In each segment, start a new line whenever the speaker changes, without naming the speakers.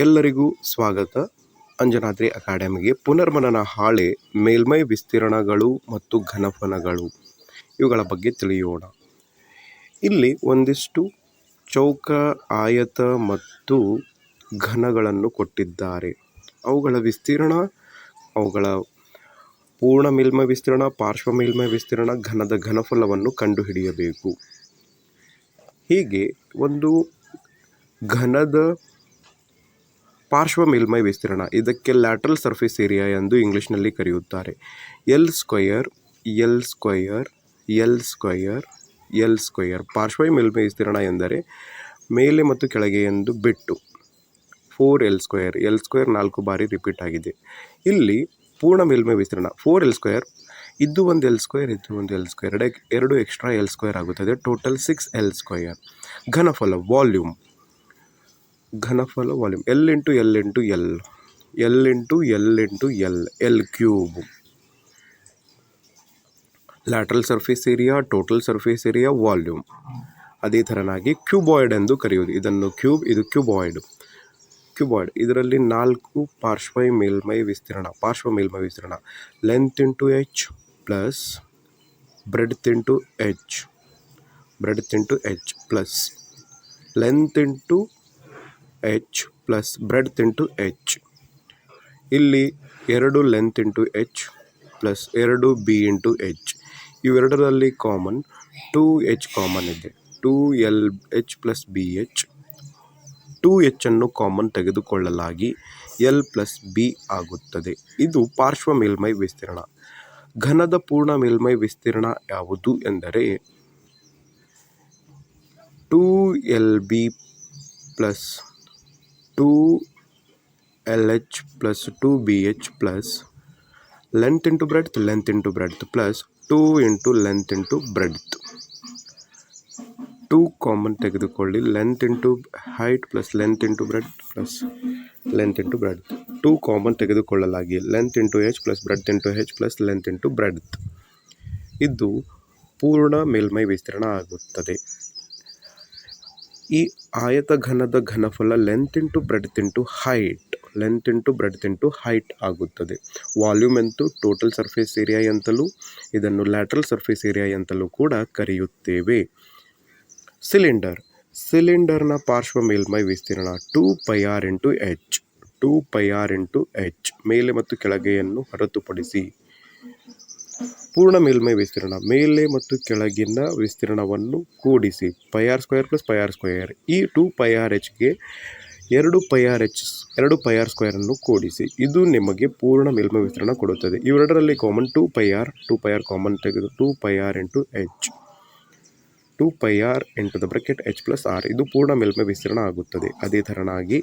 ಎಲ್ಲರಿಗೂ ಸ್ವಾಗತ. ಅಂಜನಾದ್ರಿ ಅಕಾಡೆಮಿಗೆ ಪುನರ್ಮನನ ಹಾಳೆ, ಮೇಲ್ಮೈ ವಿಸ್ತೀರ್ಣಗಳು ಮತ್ತು ಘನಫನಗಳು. ಇವುಗಳ ಬಗ್ಗೆ ತಿಳಿಯೋಣ. ಇಲ್ಲಿ ಒಂದಿಷ್ಟು ಚೌಕ, ಆಯತ ಮತ್ತು ಘನಗಳನ್ನು ಕೊಟ್ಟಿದ್ದಾರೆ. ಅವುಗಳ ವಿಸ್ತೀರ್ಣ, ಅವುಗಳ ಪೂರ್ಣ ಮೇಲ್ಮೈ ವಿಸ್ತೀರ್ಣ, ಪಾರ್ಶ್ವ ಮೇಲ್ಮೈ ವಿಸ್ತೀರ್ಣ, ಘನದ ಘನಫಲವನ್ನು ಕಂಡುಹಿಡಿಯಬೇಕು. ಹೀಗೆ ಒಂದು ಘನದ ಪಾರ್ಶ್ವ ಮೇಲ್ಮೈ ವಿಸ್ತೀರ್ಣ ಇದಕ್ಕೆ ಲ್ಯಾಟ್ರಲ್ ಸರ್ಫೇಸ್ ಏರಿಯಾ ಎಂದು ಇಂಗ್ಲೀಷ್ನಲ್ಲಿ ಕರೆಯುತ್ತಾರೆ. L square L square L square L square ಪಾರ್ಶ್ವ ಮೇಲ್ಮೈ ವಿಸ್ತೀರ್ಣ ಎಂದರೆ ಮೇಲೆ ಮತ್ತು ಕೆಳಗೆ ಎಂದು ಬಿಟ್ಟು four L square L square ನಾಲ್ಕು ಬಾರಿ ರಿಪೀಟ್ ಆಗಿದೆ. ಇಲ್ಲಿ ಪೂರ್ಣ ಮೇಲ್ಮೈ ವಿಸ್ತೀರ್ಣ, ಫೋರ್ ಎಲ್ ಸ್ಕ್ವಯರ್ ಇದು ಒಂದು ಎಲ್ ಸ್ಕ್ವೇರ್, ಇದು ಒಂದು ಎಲ್ ಸ್ಕ್ವೇರ್, ಎರಡೇ, ಎರಡು ಎಕ್ಸ್ಟ್ರಾ ಎಲ್ ಸ್ಕ್ವೇರ್ ಆಗುತ್ತದೆ. ಟೋಟಲ್ ಸಿಕ್ಸ್ ಎಲ್ ಸ್ಕ್ವಯರ್ ಘನಫಲ, volume. ಘನಫಲ volume. L into L into L L into L into L L cube lateral surface area total surface area volume ಅದೇ ಥರನಾಗಿ cuboid ಎಂದು ಕರೆಯುವುದು. ಇದನ್ನು cube ಇದು ಕ್ಯೂಬಾಯ್ಡ್ ಕ್ಯೂಬಾಯ್ಡ್ ಇದರಲ್ಲಿ ನಾಲ್ಕು ಪಾರ್ಶ್ವ ಮೇಲ್ಮೈ ವಿಸ್ತೀರ್ಣ. ಪಾರ್ಶ್ವ ಮೇಲ್ಮೈ ವಿಸ್ತೀರ್ಣ. Length into H plus breadth into H breadth into H plus length into H plus breadth into H ಇಲ್ಲಿ ಎರಡು ಲೆಂತ್ ಇಂಟು ಎಚ್ ಪ್ಲಸ್ ಎರಡು ಬಿ ಇಂಟು ಎಚ್ ಇವೆರಡರಲ್ಲಿ ಕಾಮನ್ ಟೂ ಎಚ್ ಕಾಮನ್ ಇದೆ. Two L H plus B H two ಎಚ್ಚನ್ನು common ತೆಗೆದುಕೊಳ್ಳಲಾಗಿ L plus B ಆಗುತ್ತದೆ. ಇದು ಪಾರ್ಶ್ವ ಮೇಲ್ಮೈ ವಿಸ್ತೀರ್ಣ. ಘನದ ಪೂರ್ಣ ಮೇಲ್ಮೈ ವಿಸ್ತೀರ್ಣ ಯಾವುದು ಎಂದರೆ two L B plus two L H plus two B H plus length into breadth length into breadth plus two into length into breadth two common ತೆಗೆದುಕೊಳ್ಳಿ length into height plus length into bread plus length into bread two common ತೆಗೆದುಕೊಳ್ಳಲಾಗಿ length into H plus breadth into H plus length into breadth ಇದು ಪೂರ್ಣ ಮೇಲ್ಮೈ ವಿಸ್ತೀರ್ಣ ಆಗುತ್ತದೆ. ಈ ಆಯತ ಘನದ ಘನಫಲ length into breadth into height length into breadth into height ಆಗುತ್ತದೆ. Volume ಎಂತು ಟೋಟಲ್ ಸರ್ಫೇಸ್ ಏರಿಯಾ ಎಂತಲೂ, ಇದನ್ನು ಲ್ಯಾಟ್ರಲ್ ಸರ್ಫೇಸ್ ಏರಿಯಾ ಎಂತಲೂ ಕೂಡ ಕರೆಯುತ್ತೇವೆ. ಸಿಲಿಂಡರ್ ಸಿಲಿಂಡರ್ನ ಪಾರ್ಶ್ವ ಮೇಲ್ಮೈ ವಿಸ್ತೀರ್ಣ two pi R into H two pi R into H ಮೇಲೆ ಮತ್ತು ಕೆಳಗೆಯನ್ನು ಹೊರತುಪಡಿಸಿ. ಪೂರ್ಣ ಮೇಲ್ಮೈ ವಿಸ್ತೀರ್ಣ, ಮೇಲೆ ಮತ್ತು ಕೆಳಗಿನ ವಿಸ್ತೀರ್ಣವನ್ನು ಕೂಡಿಸಿ pi R square plus pi R square ಈ ಟು ಪೈ ಆರ್ ಎಚ್ಗೆ ಎರಡು ಪೈ ಆರ್ ಎಚ್ ಎರಡು ಪೈ ಆರ್ ಸ್ಕ್ವೇರನ್ನು ಕೂಡಿಸಿ. ಇದು ನಿಮಗೆ ಪೂರ್ಣ ಮೇಲ್ಮೈ ವಿಸ್ತೀರ್ಣ ಕೊಡುತ್ತದೆ. ಇವೆರಡರಲ್ಲಿ common two pi R two pi R common ತೆಗೆದು two pi R into H two pi R into the bracket H plus R ಇದು ಪೂರ್ಣ ಮೇಲ್ಮೈ ವಿಸ್ತೀರ್ಣ ಆಗುತ್ತದೆ. ಅದೇ ಥರನಾಗಿ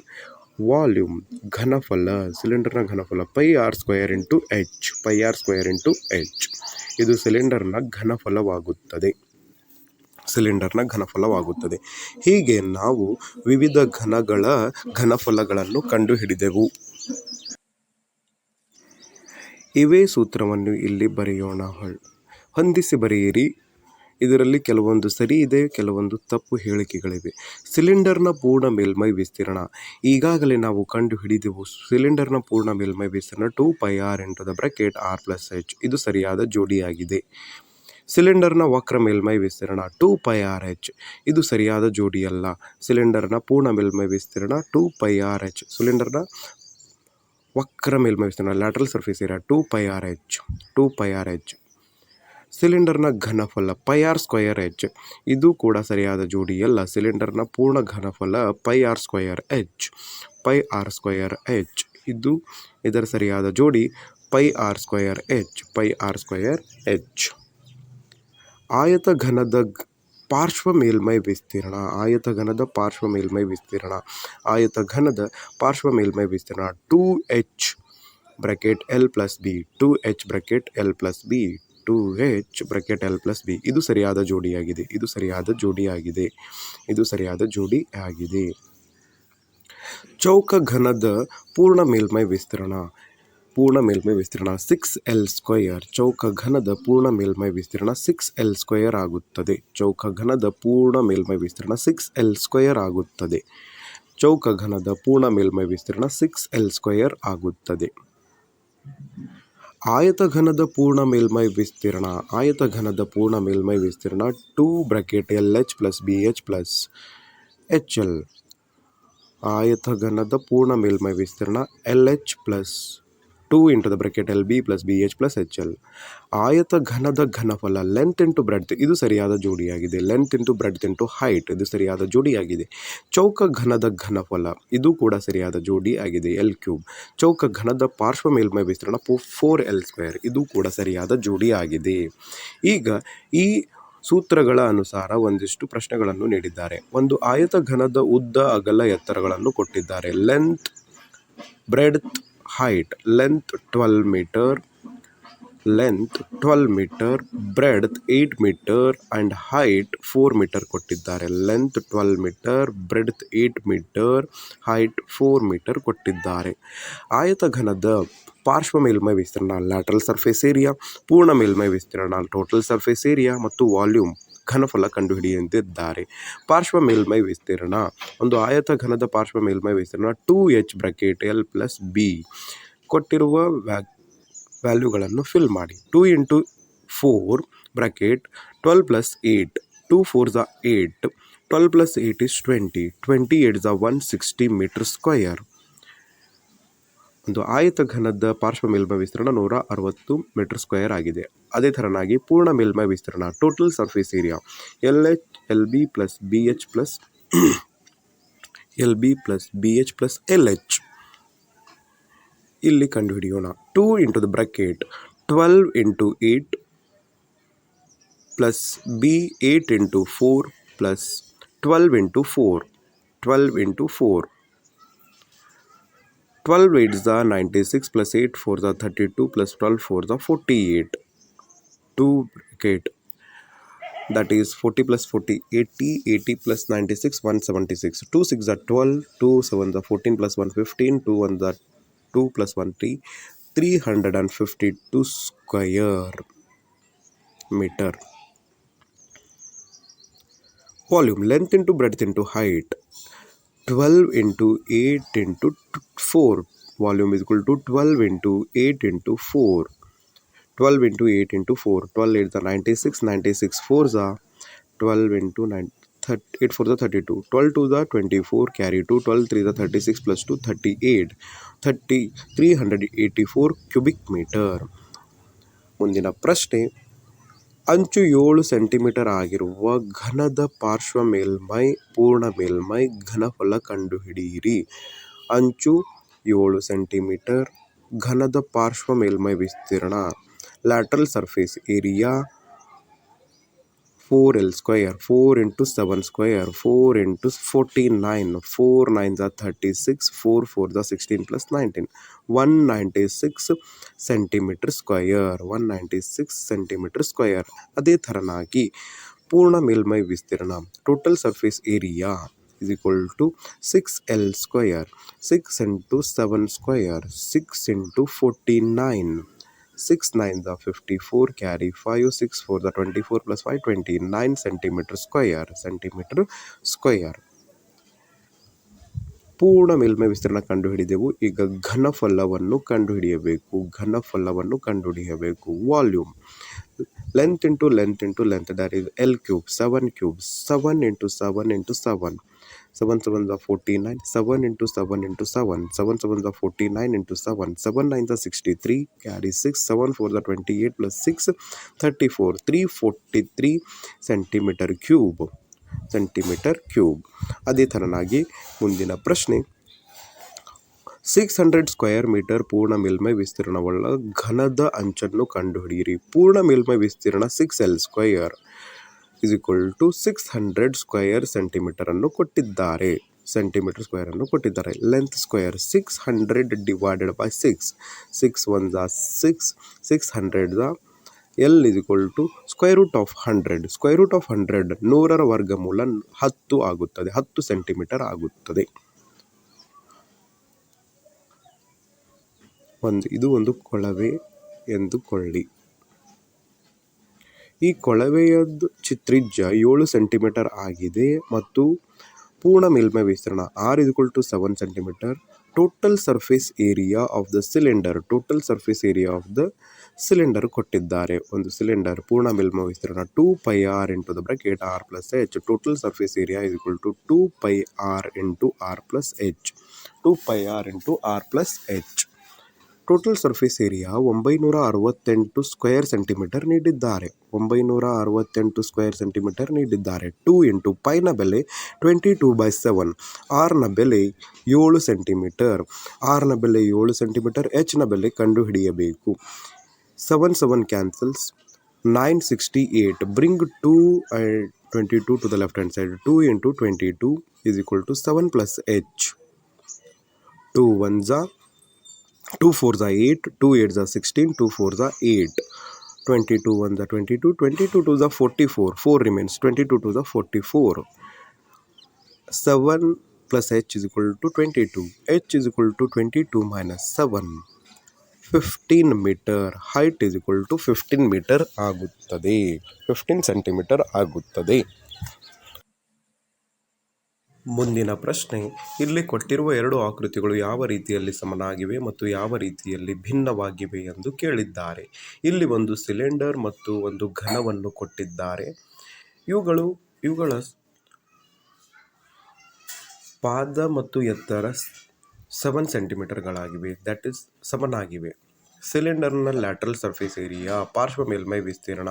ವಾಲ್ಯೂಮ್ ಘನಫಲ, ಸಿಲಿಂಡರ್ನ ಘನಫಲ pi R square into H pi R square into H ಇದು ಸಿಲಿಂಡರ್ನ ಘನಫಲವಾಗುತ್ತದೆ. ಸಿಲಿಂಡರ್ನ ಘನಫಲವಾಗುತ್ತದೆ. ಹೀಗೆ ನಾವು ವಿವಿಧ ಘನಗಳ ಘನಫಲಗಳನ್ನು ಕಂಡುಹಿಡಿದೆವು. ಇವೇ ಸೂತ್ರವನ್ನು ಇಲ್ಲಿ ಬರೆಯೋಣ. ಹೊಂದಿಸಿ ಬರೆಯಿರಿ. ಇದರಲ್ಲಿ ಕೆಲವೊಂದು ಸರಿ ಇದೆ, ಕೆಲವೊಂದು ತಪ್ಪು ಹೇಳಿಕೆಗಳಿವೆ. ಸಿಲಿಂಡರ್ನ ಪೂರ್ಣ ಮೇಲ್ಮೈ ವಿಸ್ತೀರ್ಣ. ಈಗಾಗಲೇ ನಾವು ಕಂಡು ಹಿಡಿದೆವು ಸಿಲಿಂಡರ್ನ ಪೂರ್ಣ ಮೇಲ್ಮೈ ವಿಸ್ತೀರ್ಣ two pi R into the bracket R plus H. ಇದು ಸರಿಯಾದ ಜೋಡಿಯಾಗಿದೆ. ಸಿಲಿಂಡರ್ನ ವಕ್ರ ಮೇಲ್ಮೈ ವಿಸ್ತೀರ್ಣ ಟೂ ಪೈ ಆರ್ ಎಚ್. ಇದು ಸರಿಯಾದ ಜೋಡಿಯಲ್ಲ. ಸಿಲಿಂಡರ್ನ ಪೂರ್ಣ ಮೇಲ್ಮೈ ವಿಸ್ತೀರ್ಣ ಟೂ ಪೈ ಆರ್ ಎಚ್. ಸಿಲಿಂಡರ್ನ ವಕ್ರ ಮೇಲ್ಮೈ ವಿಸ್ತೀರ್ಣ, lateral surface area two pi R H. Two pi R H. ಸಿಲಿಂಡರ್ನ ಘನಫಲ ಪೈ ಆರ್ ಸ್ಕ್ವಯರ್ ಎಚ್ ಇದು ಕೂಡ ಸರಿಯಾದ ಜೋಡಿಯಲ್ಲ, ಸಿಲಿಂಡರ್ನ ಪೂರ್ಣ ಘನಫಲ pi r square h pi r square h ಇದು ಇದರ ಸರಿಯಾದ ಜೋಡಿ pi r square h pi r square h ಆಯತ ಘನದ ಪಾರ್ಶ್ವ ಮೇಲ್ಮೈ ವಿಸ್ತೀರ್ಣ. ಆಯತ ಘನದ ಪಾರ್ಶ್ವ ಮೇಲ್ಮೈ ವಿಸ್ತೀರ್ಣ. ಆಯತ ಘನದ ಪಾರ್ಶ್ವ ಮೇಲ್ಮೈ ವಿಸ್ತೀರ್ಣ two h bracket l plus b two h bracket l plus b two h bracket l plus b. ಇದು ಸರಿಯಾದ ಜೋಡಿಯಾಗಿದೆ ಇದು ಸರಿಯಾದ ಜೋಡಿಯಾಗಿದೆ ಇದು ಸರಿಯಾದ ಜೋಡಿ ಆಗಿದೆ. ಚೌಕ ಘನದ ಪೂರ್ಣ ಮೇಲ್ಮೈ ವಿಸ್ತೀರ್ಣ. ಪೂರ್ಣ ಮೇಲ್ಮೈ ವಿಸ್ತೀರ್ಣ ಸಿಕ್ಸ್ ಎಲ್ ಸ್ಕ್ವಯರ್ ಚೌಕ ಘನದ ಪೂರ್ಣ ಮೇಲ್ಮೈ ವಿಸ್ತೀರ್ಣ ಸಿಕ್ಸ್ ಎಲ್ ಸ್ಕ್ವಯರ್ ಆಗುತ್ತದೆ. ಚೌಕ ಘನದ ಪೂರ್ಣ ಮೇಲ್ಮೈ ವಿಸ್ತೀರ್ಣ ಸಿಕ್ಸ್ ಎಲ್ ಸ್ಕ್ವಯರ್ ಆಗುತ್ತದೆ. ಚೌಕ ಘನದ ಪೂರ್ಣ ಮೇಲ್ಮೈ ವಿಸ್ತೀರ್ಣ ಸಿಕ್ಸ್ ಎಲ್ ಸ್ಕ್ವಯರ್ ಆಗುತ್ತದೆ. ಆಯತಘನದ ಪೂರ್ಣ ಮೇಲ್ಮೈ ವಿಸ್ತೀರ್ಣ, ಆಯತಘನದ ಪೂರ್ಣ ಮೇಲ್ಮೈ ವಿಸ್ತೀರ್ಣ two bracket l h plus b h plus h l. ಆಯತಘನದ ಪೂರ್ಣ ಮೇಲ್ಮೈ ವಿಸ್ತೀರ್ಣ l h plus two into the bracket l b plus b h plus h l ಆಯತ ಘನದ ಘನಫಲ ಲೆಂತ್ ಇಂಟು ಬ್ರೆಡ್ತ್ ಇದು ಸರಿಯಾದ ಜೋಡಿಯಾಗಿದೆ. Length into breadth into height ಇದು ಸರಿಯಾದ ಜೋಡಿಯಾಗಿದೆ. ಚೌಕ ಘನದ ಘನಫಲ, ಇದು ಕೂಡ ಸರಿಯಾದ ಜೋಡಿ ಆಗಿದೆ ಎಲ್ ಕ್ಯೂಬ್ ಚೌಕ ಘನದ ಪಾರ್ಶ್ವ ಮೇಲ್ಮೈ ವಿಸ್ತೀರ್ಣ ಫೋರ್ ಎಲ್ ಸ್ಕ್ವೇರ್ ಇದು ಕೂಡ ಸರಿಯಾದ ಜೋಡಿ ಆಗಿದೆ ಈಗ ಈ ಸೂತ್ರಗಳ ಅನುಸಾರ ಒಂದಿಷ್ಟು ಪ್ರಶ್ನೆಗಳನ್ನು ನೀಡಿದ್ದಾರೆ. ಒಂದು ಆಯತ ಘನದ ಉದ್ದ ಅಗಲ ಎತ್ತರಗಳನ್ನು ಕೊಟ್ಟಿದ್ದಾರೆ. Length breadth height length twelve metre length twelve metre breadth eight metre and height four metre ಕೊಟ್ಟಿದ್ದಾರೆ. Length twelve metre breadth eight metre height four metre ಕೊಟ್ಟಿದ್ದಾರೆ. ಆಯತಘನದ ಪಾರ್ಶ್ವ ಮೇಲ್ಮೈ ವಿಸ್ತೀರ್ಣ ಲ್ಯಾಟ್ರಲ್ ಸರ್ಫೇಸ್ ಏರಿಯಾ ಪೂರ್ಣ ಮೇಲ್ಮೈ ವಿಸ್ತೀರ್ಣ ಟೋಟಲ್ ಸರ್ಫೇಸ್ ಏರಿಯಾ ಮತ್ತು ವಾಲ್ಯೂಮ್ ಘನಫಲ ಕಂಡುಹಿಡಿಯುತ್ತಿದ್ದಾರೆ ಪಾರ್ಶ್ವ ಮೇಲ್ಮೈ ವಿಸ್ತೀರ್ಣ. ಒಂದು ಆಯತ ಘನದ ಪಾರ್ಶ್ವ ಮೇಲ್ಮೈ ವಿಸ್ತೀರ್ಣ two h bracket l plus b ಕೊಟ್ಟಿರುವ ವ್ಯಾ, ವ್ಯಾಲ್ಯೂಗಳನ್ನು ಫಿಲ್ ಮಾಡಿ. Two into four bracket twelve plus eight two four ಝ eight twelve plus eight is twenty twenty eight ಝ one sixty metre square ಒಂದು ಆಯತ ಘನದ ಪಾರ್ಶ್ವ ಮೇಲ್ಮೈ ವಿಸ್ತೀರ್ಣ ನೂರ ಅರವತ್ತು ಮೀಟರ್ ಸ್ಕ್ವೇರ್ ಆಗಿದೆ. ಅದೇ ಥರನಾಗಿ ಪೂರ್ಣ ಮೇಲ್ಮೈ ವಿಸ್ತೀರ್ಣ total surface area l h l b plus b h plus l b plus b h plus l h ಇಲ್ಲಿ ಕಂಡುಹಿಡಿಯೋಣ. Two into the bracket twelve into eight plus b eight into four plus twelve into four twelve into four 12 is the 96 plus 8 for the 32 plus 12 for the 48 2 bracket. That is 40 plus 40 80 80 plus 96 176 2 6 are 12 2 7 the 14 plus 115 2 1 the 2 plus 1 3 352 square meter. Volume length into breadth into height. 12 into 8 into 4 volume is equal to 12 into 8 into 4 12 into 8 into 4 12 8 the 96 96 4 the 12 into 9 30, 8 4 the 32 12 2 the 24 carry 2 12 3 the 36 plus 2 38 30 384 cubic meter ಮುಂದಿನ ಪ್ರಶ್ನೆ ಅಂಚು ಏಳು centimetre ಆಗಿರುವ ಘನದ ಪಾರ್ಶ್ವ ಮೇಲ್ಮೈ, ಪೂರ್ಣ ಮೇಲ್ಮೈ ಘನಫಲ ಕಂಡುಹಿಡಿಯಿರಿ. ಅಂಚು ಏಳು ಸೆಂಟಿಮೀಟರ್, ಘನದ ಪಾರ್ಶ್ವ ಮೇಲ್ಮೈ ವಿಸ್ತೀರ್ಣ lateral surface area 4l square 4 into 7 square 4 into 49 4 9s are 36 4 4s are 16 plus 19 196 centimetre square one ninety six centimetre square ಅದೇ ಥರನಾಗಿ ಪೂರ್ಣ ಮೇಲ್ಮೈ ವಿಸ್ತೀರ್ಣ total surface area is equal to 6l square 6 into 7 square 6 into 49 6 9 the 54 carry 5 6 4 the 24 plus 5 29 centimeter square centimeter square. ಪೂರ್ಣ ಮೇಲ್ಮೈ ವಿಸ್ತೀರ್ಣ ಕಂಡುಹಿಡಿದೆವು. ಈಗ ಘನಫಲವನ್ನು ಕಂಡುಹಿಡಿಯಬೇಕು. ಘನಫಲವನ್ನು ಕಂಡುಹಿಡಿಯಬೇಕು. Volume length into length into length that is l cube seven cube seven into seven into seven seven seven the forty nine seven into seven into seven seven seven the forty nine into seven seven nine the sixty three carry six seven four the twenty eight plus six thirty four three forty three centimetre cube centimetre cube ಅದೇ ಥರನಾಗಿ ಮುಂದಿನ ಪ್ರಶ್ನೆ six hundred square metre ಪೂರ್ಣ ಮೇಲ್ಮೈ ವಿಸ್ತೀರ್ಣವುಳ್ಳ ಘನದ ಅಂಚನ್ನು ಕಂಡುಹಿಡಿಯಿರಿ. ಪೂರ್ಣ ಮೇಲ್ಮೈ ವಿಸ್ತೀರ್ಣ six l square is equal to six hundred square ಸೆಂಟಿಮೀಟರನ್ನು ಕೊಟ್ಟಿದ್ದಾರೆ. ಸೆಂಟಿಮೀಟರ್ ಸ್ಕ್ವೇರನ್ನು ಕೊಟ್ಟಿದ್ದಾರೆ. Length square six hundred divided by six six one ಝ six six hundred the l is equal to square root of hundred square root of hundred ನೂರರ ವರ್ಗಮೂಲ ಹತ್ತು ಆಗುತ್ತದೆ. ಹತ್ತು centimetre ಆಗುತ್ತದೆ. ಒಂದು, ಇದು ಒಂದು ಕೊಳವೆ ಎಂದುಕೊಳ್ಳಿ. ಈ ಕೊಳವೆಯದ್ದು ಚಿತ್ರಿಜ್ಯ ಏಳು ಸೆಂಟಿಮೀಟರ್ ಆಗಿದೆ ಮತ್ತು ಪೂರ್ಣ ಮೇಲ್ಮೈ ವಿಸ್ತೀರ್ಣ r is two seven centimetre total surface area of the cylinder total surface area of the cylinder ಕೊಟ್ಟಿದ್ದಾರೆ. ಒಂದು ಸಿಲಿಂಡರ್ ಪೂರ್ಣ ಮೇಲ್ಮೈ ವಿಸ್ತೀರ್ಣ two pi r into the bracket r plus h total surface area is equal to two pi r into r plus h two pi r into r plus h total surface area ಒಂಬೈನೂರ ಅರವತ್ತೆಂಟು square centimetre ನೀಡಿದ್ದಾರೆ. ಒಂಬೈನೂರ ಅರವತ್ತೆಂಟು square centimetre ನೀಡಿದ್ದಾರೆ. Two into ಪೈನ ಬೆಲೆ twenty two by seven. ಆರ್ನ ಬೆಲೆ ಏಳು ಸೆಂಟಿಮೀಟರ್. ಆರ್ನ ಬೆಲೆ ಏಳು ಸೆಂಟಿಮೀಟರ್. ಎಚ್ನ ಬೆಲೆ ಕಂಡುಹಿಡಿಯಬೇಕು. Seven seven cancels. Nine sixty eight bring two twenty two to the left hand side. Two into twenty two is equal to seven plus h. Two one Jha two four ಝಾ eight two eight ಝಾ sixteen two four ಝಾ eight twenty two one Jha twenty two twenty two two Jha forty four four remains twenty two two Jha forty four seven plus h is equal to twenty two h is equal to twenty two minus seven fifteen metre height is equal to fifteen metre ಆಗುತ್ತದೆ fifteen centimetre ಆಗುತ್ತದೆ ಮುಂದಿನ ಪ್ರಶ್ನೆ, ಇಲ್ಲಿ ಕೊಟ್ಟಿರುವ ಎರಡು ಆಕೃತಿಗಳು ಯಾವ ರೀತಿಯಲ್ಲಿ ಸಮನಾಗಿವೆ ಮತ್ತು ಯಾವ ರೀತಿಯಲ್ಲಿ ಭಿನ್ನವಾಗಿವೆ ಎಂದು ಕೇಳಿದ್ದಾರೆ. ಇಲ್ಲಿ ಒಂದು ಸಿಲಿಂಡರ್ ಮತ್ತು ಒಂದು ಘನವನ್ನು ಕೊಟ್ಟಿದ್ದಾರೆ. ಇವುಗಳು, ಇವುಗಳ ಪಾದ ಮತ್ತು ಎತ್ತರ ಸೆವೆನ್ ಸೆಂಟಿಮೀಟರ್ಗಳಾಗಿವೆ ದಟ್ ಇಸ್ ಸಮನಾಗಿವೆ. ಸಿಲಿಂಡರ್ನ ಲ್ಯಾಟ್ರಲ್ ಸರ್ಫೇಸ್ ಏರಿಯಾ ಪಾರ್ಶ್ವ ಮೇಲ್ಮೈ ವಿಸ್ತೀರ್ಣ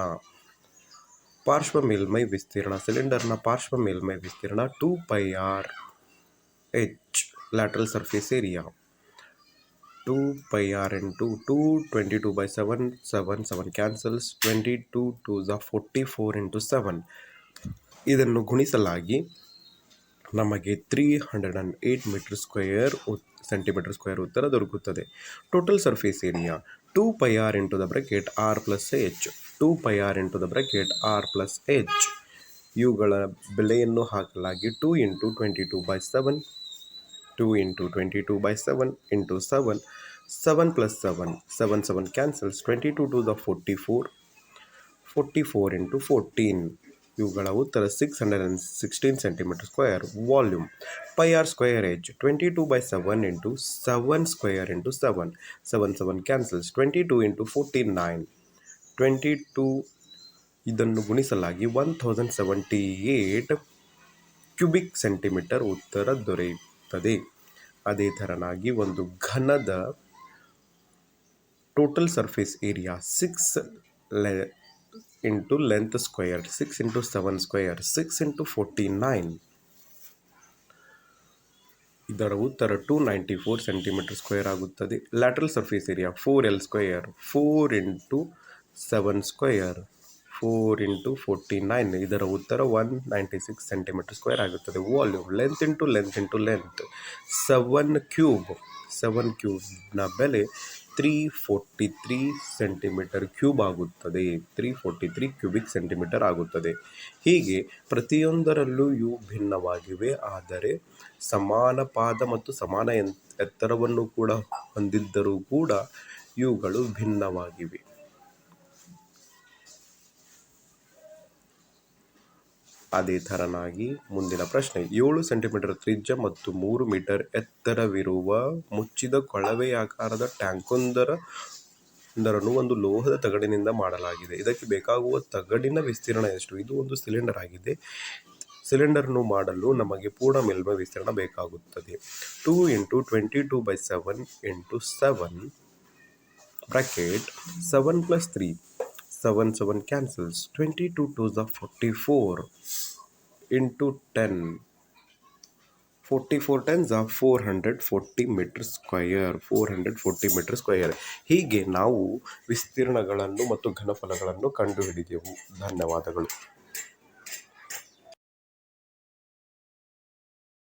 ಪಾರ್ಶ್ವ ಮೇಲ್ಮೈ ವಿಸ್ತೀರ್ಣ, ಸಿಲಿಂಡರ್ನ ಪಾರ್ಶ್ವ ಮೇಲ್ಮೈ ವಿಸ್ತೀರ್ಣ two pi r h lateral surface area two pi r into two twenty two by seven seven seven cancels twenty two two ಝ forty four into seven. ಇದನ್ನು ಗುಣಿಸಲಾಗಿ ನಮಗೆ three hundred and eight metre square centimetre square ಉತ್ತರ ದೊರಕುತ್ತದೆ. Total surface area two pi r into the bracket r plus h two pi r into the bracket r plus h ಇವುಗಳ ಬೆಲೆಯನ್ನು ಹಾಕಲಾಗಿ two into twenty two by seven two into twenty two by seven into seven seven plus seven seven seven cancels twenty two two the forty four forty four into fourteen ಇವುಗಳ ಉತ್ತರ six hundred and sixteen centimetre square volume pi r square h twenty two by seven into seven square into seven seven seven cancels twenty two into forty nine twenty two ಇದನ್ನು ಗುಣಿಸಲಾಗಿ one thousand seventy eight cubic centimetre ಉತ್ತರ ದೊರೆಯುತ್ತದೆ. ಅದೇ ಥರನಾಗಿ ಒಂದು ಘನದ total surface area six ಲೆ into length square six into seven square six into forty nine ಇದರ ಉತ್ತರ two ninety four centimetre square ಆಗುತ್ತದೆ. Lateral surface area four l square four into seven square four into forty nine ಇದರ ಉತ್ತರ one ninety six centimetre square ಆಗುತ್ತದೆ volume length into length into length seven cube seven ಕ್ಯೂಬ್ನ ಬೆಲೆ three forty three centimetre cube ಆಗುತ್ತದೆ. Three forty three cubic centimetre ಆಗುತ್ತದೆ. ಹೀಗೆ ಪ್ರತಿಯೊಂದರಲ್ಲೂ ಇವು ಭಿನ್ನವಾಗಿವೆ. ಆದರೆ ಸಮಾನ ಪಾದ ಮತ್ತು ಸಮಾನ ಎತ್ತರವನ್ನು ಕೂಡ ಹೊಂದಿದ್ದರೂ ಕೂಡ ಇವುಗಳು ಭಿನ್ನವಾಗಿವೆ. ಅದೇ ಥರನಾಗಿ ಮುಂದಿನ ಪ್ರಶ್ನೆ. ಏಳು ಸೆಂಟಿಮೀಟರ್ ತ್ರಿಜ್ಯ ಮತ್ತು ಮೂರು ಮೀಟರ್ ಎತ್ತರವಿರುವ ಮುಚ್ಚಿದ ಕೊಳವೆಯಾಕಾರದ ಟ್ಯಾಂಕೊಂದರ ಒಂದರನ್ನು ಒಂದು ಲೋಹದ ತಗಡಿನಿಂದ ಮಾಡಲಾಗಿದೆ. ಇದಕ್ಕೆ ಬೇಕಾಗುವ ತಗಡಿನ ವಿಸ್ತೀರ್ಣ ಎಷ್ಟು? ಇದು ಒಂದು ಸಿಲಿಂಡರ್ ಆಗಿದೆ. ಸಿಲಿಂಡರ್ನು ಮಾಡಲು ನಮಗೆ ಪೂರ್ಣ ಮೇಲ್ಮೈ ವಿಸ್ತೀರ್ಣ ಬೇಕಾಗುತ್ತದೆ. Two into twenty two by seven into seven bracket seven plus three. Seven seven cancels twenty two two ಝ forty four into ten forty four tens four hundred forty metre square four hundred forty metre square ಹೀಗೆ ನಾವು ವಿಸ್ತೀರ್ಣಗಳನ್ನು ಮತ್ತು ಘನಫಲಗಳನ್ನು ಕಂಡುಹಿಡಿದೆವು. ಧನ್ಯವಾದಗಳು.